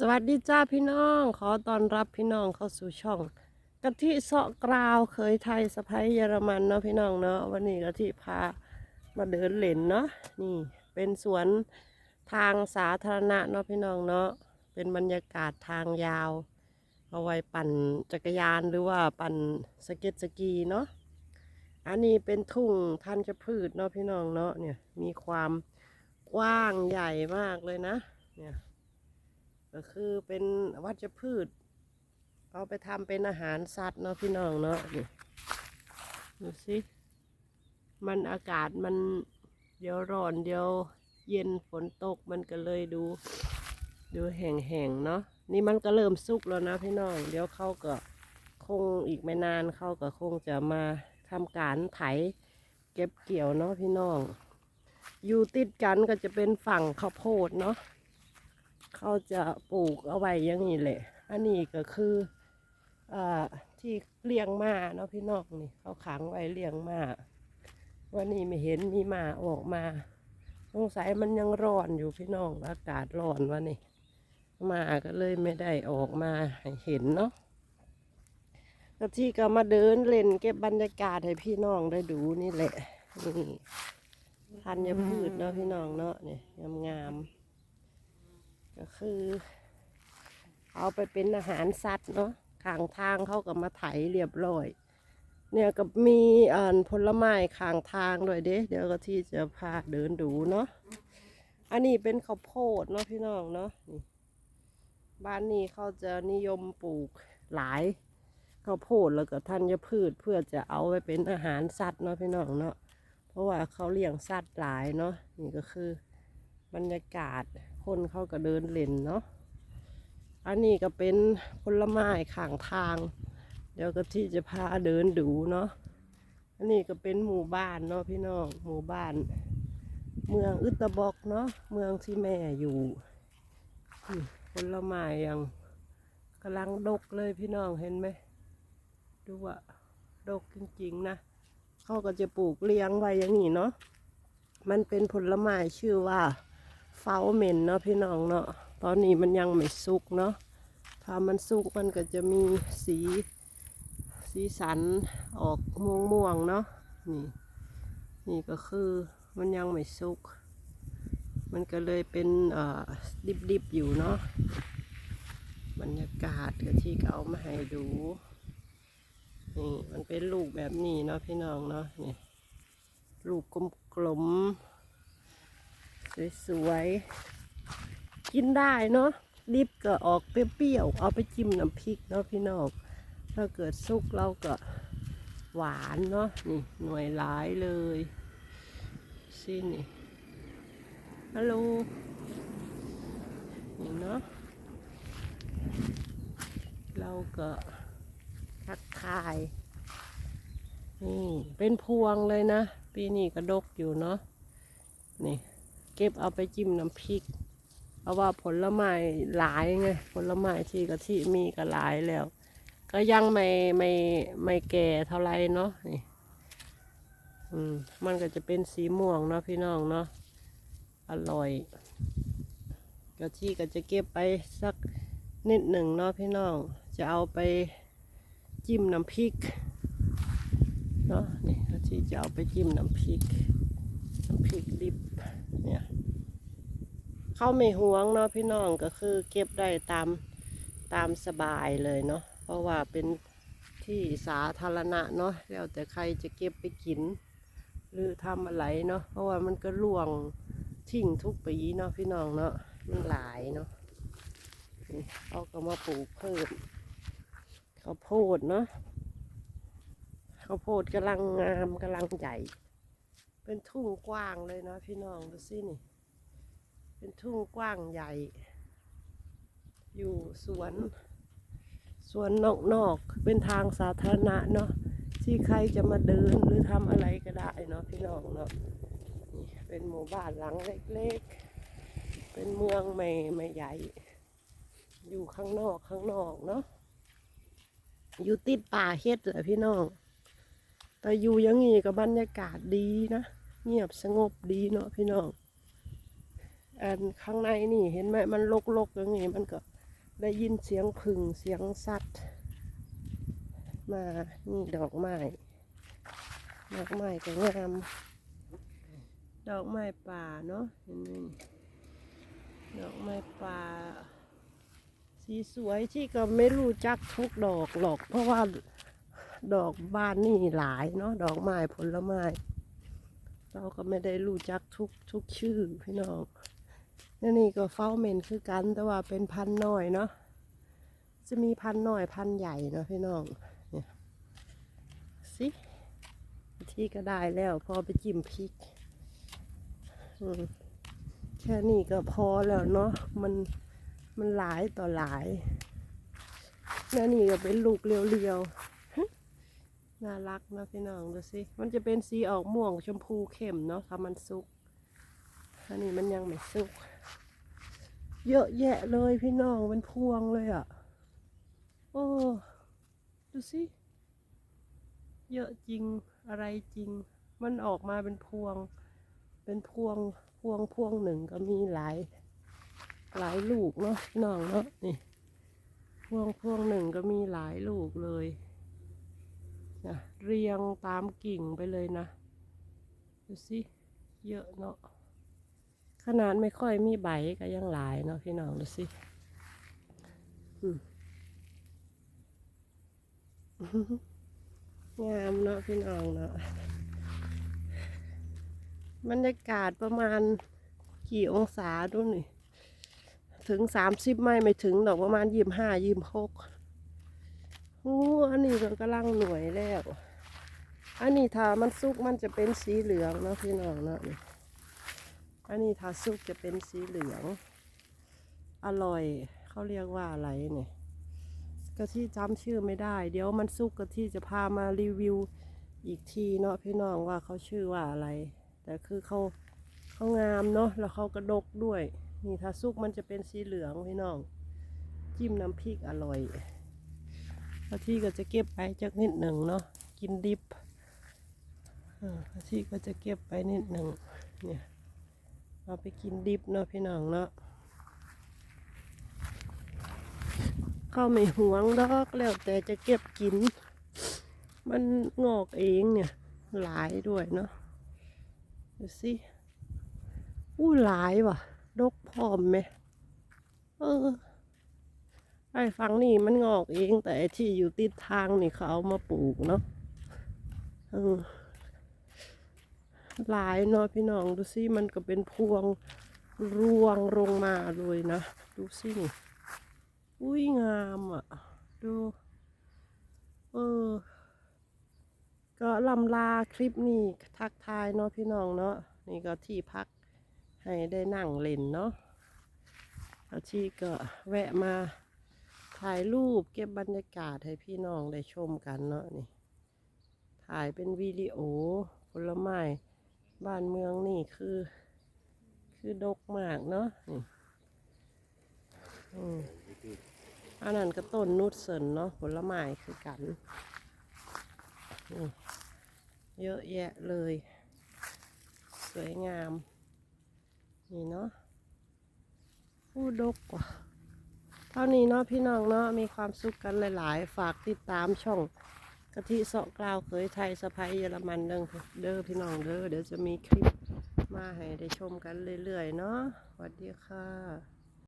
สวัสดีจ้าพี่น้อง ขอต้อนรับพี่น้องเข้าสู่ช่องกะทิเสาะกราวเคยไทยสะพ้ยเยอรมันเนาะพี่น้องเนาะวันนี้กะทิพามาเดินเล่นเนาะนี่ เป็นสวนทางสาธารณะเนาะพี่น้องเนาะเป็นบรรยากาศทางยาว เอาไว้ปั่นจักรยานหรือว่าปั่นสเก็ตสกีเนาะอันนี้เป็นทุ่งทันจะพืชเนาะพี่น้องเนาะเนี่ยมีความกว้างใหญ่มากเลยนะเนี่ย ก็คือเป็นวัชพืช เอาไปทำเป็นอาหารสัตว์เนาะพี่น้องเนาะดูสิมันอากาศมันเดี๋ยวร้อนเดี๋ยวเย็นฝนตกมันก็เลยดู ดูแห้งๆเนาะนี่มันก็เริ่มสุกแล้วนะพี่น้อง เดี๋ยวเขาก็คงอีกไม่นานเขาก็คงจะมาทำการไถเก็บเกี่ยวเนาะพี่น้อง อยู่ติดกันก็จะเป็นฝั่งข้าวโพดเนาะ เขาจะปลูกเอาไว้อยังนี้แหละ อันนี้ก็คืออ่าที่เลี้ยงมาเนาะพี่น้องนี่ เขาขังไว้เลี้ยงมาวันนี้ไม่เห็นมีมาออกมาสงสัยมันยังร้อนอยู่พี่น้องอากาศร้อนวันนี้มาก็เลยไม่ได้ออกมาหเห็นเนาะก็ที่ก็มาเดินเล่นเก็บบรรยากาศให้พี่น้องได้ดูนี่แหละนี่ทันยพืชเนาะพี่น้องเนาะเนี่ยงามๆ ก็คือ เอาไปเป็นอาหารสัตว์เนาะข้างทางเขาก็มาไถเรียบร้อย เนี่ยก็มีอ่าผลไม้ข้างทางด้วยเด้เดี๋ยวก็ที่จะพาเดินดูเนาะอันนี้เป็นข้าวโพดเนาะพี่น้องเนาะบ้านนี้เขาจะนิยมปลูกหลายข้าวโพดแล้วก็ธัญพืชเพื่อจะเอาไปเป็นอาหารสัตว์เนาะพี่น้องเนาะเพราะว่าเขาเลี้ยงสัตว์หลายเนาะนี่ก็คือบรรยากาศ คนเขาก็เดินเล่นเนาะ อันนี้ก็เป็นผลไม้ข้างทาง เดี๋ยวก็ที่จะพาเดินดูเนาะ อันนี้ก็เป็นหมู่บ้านเนาะพี่น้อง หมู่บ้าน เมืองอึตบอกเนาะ เมืองที่แม่อยู่ผลไม้ยังกำลังดกเลยพี่น้องเห็นไหม ดูว่าดกจริงๆนะเขาก็จะปลูกเลี้ยงไว้อย่างนี้เนาะ มันเป็นผลไม้ชื่อว่า เฟาเหม็นเนาะพี่น้องเนาะตอนนี้มันยังไม่สุกเนาะถ้ามันสุกมันก็จะมีสีสีสันออกม่วงม่วงๆเนาะนี่นี่ก็คือมันยังไม่สุก มันก็เลยเป็นเอ่อดิบๆอยู่เนาะบรรยากาศก็ที่เขาเอามาให้ดูนี่มันเป็นลูกแบบนี้เนาะพี่น้องเนาะนี่ลูกกลมๆ สวยๆ กินได้เนาะดิบก็ออกเปรี้ยวๆ เอาไปจิ้มน้ำพริกเนาะพี่น้อง ถ้าเกิดสุกเราก็หวานเนาะนี่หน่วยหลายเลยสินี่ฮัลโหลนี่เนาะเราก็ทักทาย นี่เป็นพวงเลยนะ ปีนี้ก็ดกอยู่เนาะนี่ เก็บเอาไปจิ้มน้ำพริก เพราะว่าผลไม้หลายไงผลไม้ที่กะทิมีก็หลายแล้ว ก็ยังไม่ไม่ไม่แก่เท่าไรเนาะนี่อืมมันก็จะเป็นสีม่วงเนาะพี่น้องเนาะอร่อยกะทิก็จะเก็บไปสักนิดหนึ่งเนาะพี่น้อง จะเอาไปจิ้มน้ำพริกเนาะนี่กะทิจะเอาไปจิ้มน้ำพริกน้ำพริกดิบ เข้าไม่ห่วงเนาะพี่น้องก็คือเก็บได้ตามตามสบายเลยเนาะเพราะว่าเป็นที่สาธารณะเนาะแล้วแต่ใครจะเก็บไปกิน หรือทำอะไรเนาะเพราะว่ามันก็ร่วงทิ้งทุกปีเนาะพี่น้องเนาะมันหลายเนาะเขาก็มาปลูกเพิ่มข้าวโพดเนาะข้าวโพดกำลังงามกำลังใหญ่ เป็นทุ่งกว้างเลยเนาะพี่น้องดูสินี่ เป็นทุ่งกว้างใหญ่ อยู่สวน สวนนอกๆเป็นทางสาธารณะเนาะที่ใครจะมาเดินหรือทำอะไรก็ได้เนาะพี่น้องเนาะเป็นหมู่บ้านหลังเล็กๆ เป็นเมืองไม่ไม่ใหญ่ อยู่ข้างนอกข้างนอกเนาะอยู่ติดป่าเฮ็ดเหรอพี่น้อง แต่อยู่ยังงี้ก็บรรยากาศดีนะ เงียบสงบดีเนาะพี่น้อง อันข้างในนี่เห็นไหมมันลกๆอย่างนี้มันก็ได้ยินเสียงผึ่งเสียงสัตว์ มานี่ดอกไม้ดอกไม้ก็งามดอกไม้ป่าเนาะเห็นไหมนี่ดอกไม้ป่า สีสวยที่ก็ไม่รู้จักทุกดอกหรอก เพราะว่าดอกบ้านนี่หลายเนาะดอกไม้ผลไม้ เราก็ไม่ได้รู้จักทุกทุกชื่อพี่น้อง แล้วนี่ก็เฝ้าเมนคือกัน แต่ว่าเป็นพันธุ์น้อยเนาะจะมีพันธุ์น้อยพันใหญ่เนาะพี่น้องเนี่ยสิที่ก็ได้แล้ว พอไปจิ้มพริกแค่นี้ก็พอแล้วเนาะมันมันหลายต่อหลายแล้วนี่ก็เป็นลูกเรียวๆน่ารักนะพี่น้องดูสิมันจะเป็นสีออกม่วงชมพูเข้มเนาะถ้ามันสุกอันนี้มันยังไม่สุก เยอะแยะเลยพี่น้องเป็นพวงเลยอะ่ะ โอ้ ดูสิ เยอะจริงอะไรจริง มันออกมาเป็นพวง เป็นพวงพวงพวงหนึ่งก็มีหลาย หลายลูกเนาะพี่น้องเนาะนี่ พวงพวงหนึ่งก็มีหลายลูกเลยนะเรียงตามกิ่งไปเลยนะ ดูสิ เยอะเนาะ ขนาดไม่ค่อยมีใบก็ยังหลายเนาะพี่น้องดูสิงามเนาะพี่น้องเนาะบรรยากาศประมาณกี่องศาดูนี่ถึงสามสิบไม่ไม่ถึงหรอกประมาณยี่สิบห้ายี่สิบหกโอ้อันนี้ก็กำลังหน่วยแล้ว อันนี้ถ้ามันสุกมันจะเป็นสีเหลืองเนาะพี่น้องเนาะ อันนี้ถ้าสุกจะเป็นสีเหลือง อร่อยเขาเรียกว่าอะไรเนี่ยกะที่จำชื่อไม่ได้ เดี๋ยวมันสุกกะที่จะพามารีวิวอีกทีเนาะพี่น้องว่าเขาชื่อว่าอะไร แต่คือเขาเขางามเนาะแล้วเขากระดกด้วย นี่ถ้าสุกมันจะเป็นสีเหลืองพี่น้อง จิ้มน้ำพริกอร่อยอาที่ก็จะเก็บไปจากนิดหนึ่งเนาะกินดิบอ่าอาที่ก็จะเก็บไปนิดหนึ่งเนี่ย เอาไปกินดิบเนาะพี่น้องเนาะเข้าไม่หวงดอกแล้วแต่จะเก็บกิน มันงอกเองเนี่ย หลายด้วยเนาะดูสิอู้หลายว่ะ ดกพร้อมไหมเออไอ้ฝั่งนี่มันงอกเองแต่ที่อยู่ติดทางนี่เขาเอามาปลูกเนาะเออ หลายเนาะพี่น้องดูสิมันก็เป็นพวงรวงลงมาเลยนะ ดูสินี่อุ้ยงามอะ ดูเออก็ลำลาคลิปนี้ทักทายเนาะพี่น้องเนาะนี่ก็ที่พักให้ได้นั่งเล่นเนาะแล้วที่ก็แวะมาถ่ายรูปเก็บบรรยากาศให้พี่น้องได้ชมกันเนาะนี่ ถ่ายเป็นวิดีโอผลไม้ บ้านเมืองนี่คือ คือดกมากเนาะนี่อันนั้นก็ต้นนุชเซินเนาะผลไม้คือกัน เยอะแยะเลย สวยงาม นี่เนาะผู้ดกว่ะเท่านี้เนาะพี่น้องเนาะมีความสุขกันหลาย ๆ ฝากติดตามช่อง กะทิเสาะกล่าวเคยไทยสะพายเยอรมันเด้อเด้อพี่น้องเด้อเดี๋ยวจะมีคลิปมาให้ได้ชมกันเรื่อยๆเนาะสวัสดีค่ะ